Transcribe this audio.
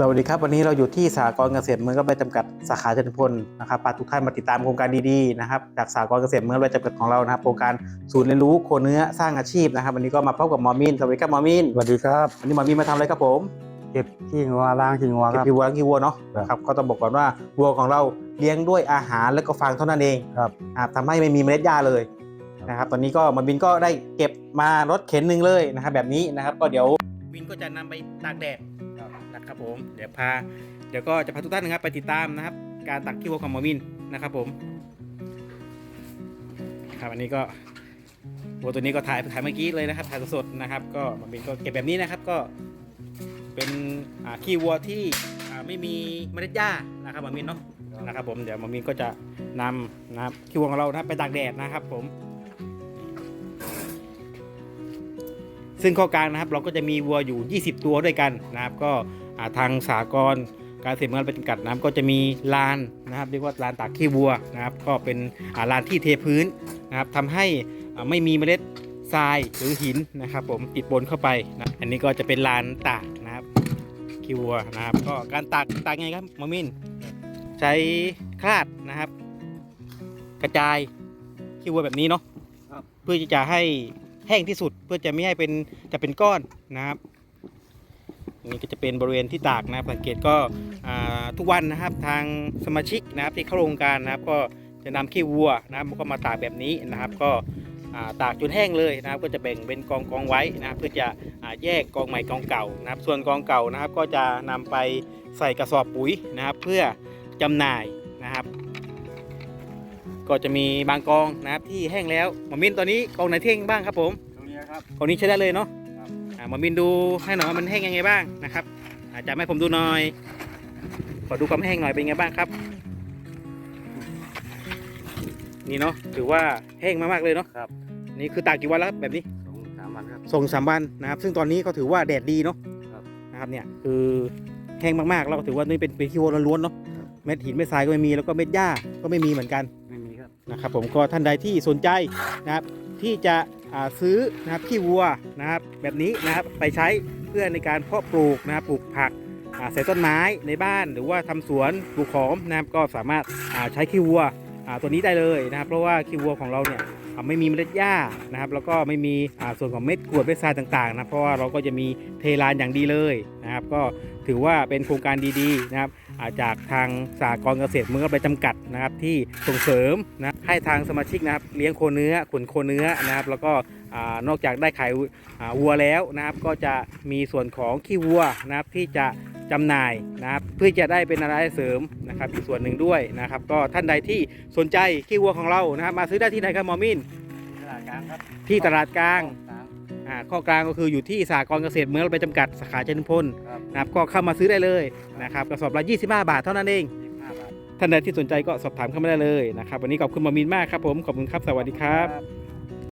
สวัสดีครับ วันนี้เราอยู่ที่สหกรณ์เกษตรเมืองรับใบจำกัดสาขาเจริญพลนะครับพาทุกท่านมาติดตามโครงการดีๆนะครับจากสหกรณ์เกษตรเมืองรับใบจำกัดของเรานะครับโครงการศูนย์เรียนรู้โคเนื้อสร้างอาชีพนะครับ วันนี้ก็มาพบกับหมอมินสวัสดีครับหมอมินสวัสดีครับวันนี้หมอมินมาทำอะไรครับผมเก็บขี้งัวล้างขี้งัวเก็คบรับ ขี้วัวล้างขี้วัวเนาะครับ ครับก็ต้องบอกก่อนว่าวัวของเราเลี้ยงด้วยอาหารและก็ฟางเท่านั้นเองครับ อ่าทำให้ไม่มีเมล็ดหญ้าเลยครับนะครับตอนนี้ก็หมอมินก็ได้เก็บมารถเข็นหนึ่งเลยนะครับแบบนี้นะครับก็เดี๋ยวมินก็จะนำไปตากแดด นะครับผมเดี๋ยวพาเดี๋ยวก็จะพาทุกท่านนะครับไปติดตามนะครับ การตักขี้วัวของหมอมินนะครับผมครับอันนี้ก็วัวตัวนี้ก็ถ่ายถ่ายเมื่อกี้เลยนะครับถ่ายสดๆนะครับ ก็หมอมินก็เก็บแบบนี้นะครับก็เป็นขี้วัวที่ไม่มีเมล็ดหญ้านะครับหมอมินเนาะนะครับผมเดี๋ยวหมอมินก็จะนำนะครับขี้วัวของเรานะครับไปตากแดดนะครับผม ซึ่งข้อกลางนะครับเราก็จะมีวัวอยู่ 20 ตัวด้วยกันนะครับ ก็อ่าทางสากรณ์การเสพเมืองเป็นกัดน้ำก็จะมีลานนะครับเรียกว่าลานตากขี้วัวนะครับ ก็เป็นอ่าลานที่เทพื้นนะครับทำให้อ่าไม่มีเมล็ดทรายหรือหินนะครับ ผมติดบนเข้าไปนะอันนี้ก็จะเป็นลานตากนะครับขี้วัวนะครับ ก็การตากตากไงครับมอมินใช้คลาดนะครับ กระจายขี้วัวแบบนี้เนาะครับเพื่อที่จะให้ แห้งที่สุดเพื่อจะไม่ให้เป็นจะเป็นก้อนนะครับนนี้ก็จะเป็นบริเวณที่ตากนะครับสังเกตก็ทุกวันนะครับทางสมาชิกนะครับที่เข้าโครงการนะครับ ก็จะนำขี้วัวนะครับก็มาตากแบบนี้นะครับ ก็ตากจนแห้งเลยนะครับ ก็จะแบ่งเป็นกองกองไว้นะครับเพื่อจะแยกกองใหม่กองเก่านะครับ ส่วนกองเก่านะครับก็จะนำไปใส่กระสอบปุ๋ยนะครับ เพื่อจำหน่าย ก็จะมีบางกองนะครับที่แห้งแล้วหมอมินตอนนี้กองไหนที่แห้งบ้างครับผมตรงนี้ครับกองนี้ใช้ได้เลยเนาะครับอ่าหมอมินดูให้หน่อยว่ามันแห้งยังไงบ้างนะครับอาจจะให้ผมดูหน่อยขอดูความแห้งหน่อยเป็นไงบ้างครับ นี่เนาะถือว่าแห้งมากๆเลยเนาะครับนี่คือตากกี่วันแล้วครับแบบนี้สองสามวันครับส่งสามวันนะครับ ซึ่งตอนนี้ก็ถือว่าแดดดีเนาะครับนะครับเนี่ยคือแห้งมากๆเราก็ถือว่านี่เป็นเป็นขี้วัวล้วนๆเนาะครับเม็ดหินเม็ดทรายก็ไม่มีแล้วก็เม็ดหญ้าก็ไม่มีเหมือนกันไม่มีครับ นะครับผมก็ท่านใดที่สนใจนะครับที่จะซื้อนะครับขี้วัวนะครับแบบนี้นะครับไปใช้เพื่อในการเพาะปลูกนะครับปลูกผักใส่ต้นไม้ในบ้านหรือว่าทำสวนปลูกหอมนะครับก็สามารถใช้ขี้วัว ตัวนี้ได้เลยนะครับเพราะว่าขี้วัวของเราเนี่ยไม่มีเมล็ดหญ้านะครับแล้วก็ไม่มีส่วนของเม็ดกรวดเม็ดทรายต่างๆนะเพราะว่าเราก็จะมีเทลานอย่างดีเลยนะครับก็ถือว่าเป็นโครงการดีๆนะครับาจากทางสากรเกษตรเมืองไปจำกัดนะครับที่ส่งเสริมนะให้ทางสมาชิกนะครับเลี้ยงโคเนื้อขุนโคเนื้อนะครับแล้วก็อนอกจากได้ขายวัวแล้วนะครับก็จะมีส่วนของขี้วัวนะครับที่จะ จำหน่ายนะครับเพื่อจะได้เป็นรายได้เสริมนะครับอีกส่วนหนึ่งด้วยนะครับ ก็ท่านใดที่สนใจขี้วัวของเรานะครับมาซื้อได้ที่ไหนครับหมอมินตลาดกลางครับที่ตลาดกลางกลางอ่าข้อกลางก็คืออยู่ที่สากรณ์เกษตรเมืองไปจำกัดสาขาเจริญพลครับนะครับก็เข้ามาซื้อได้เลยนะครับกระสอบละ25 บาทเท่านั้นเองยี่สิบห้าบาทท่านใดที่สนใจก็สอบถามเข้ามาได้เลยนะครับ วันนี้ขอบคุณหมอมินมากครับผมขอบคุณครับสวัสดีครับครับ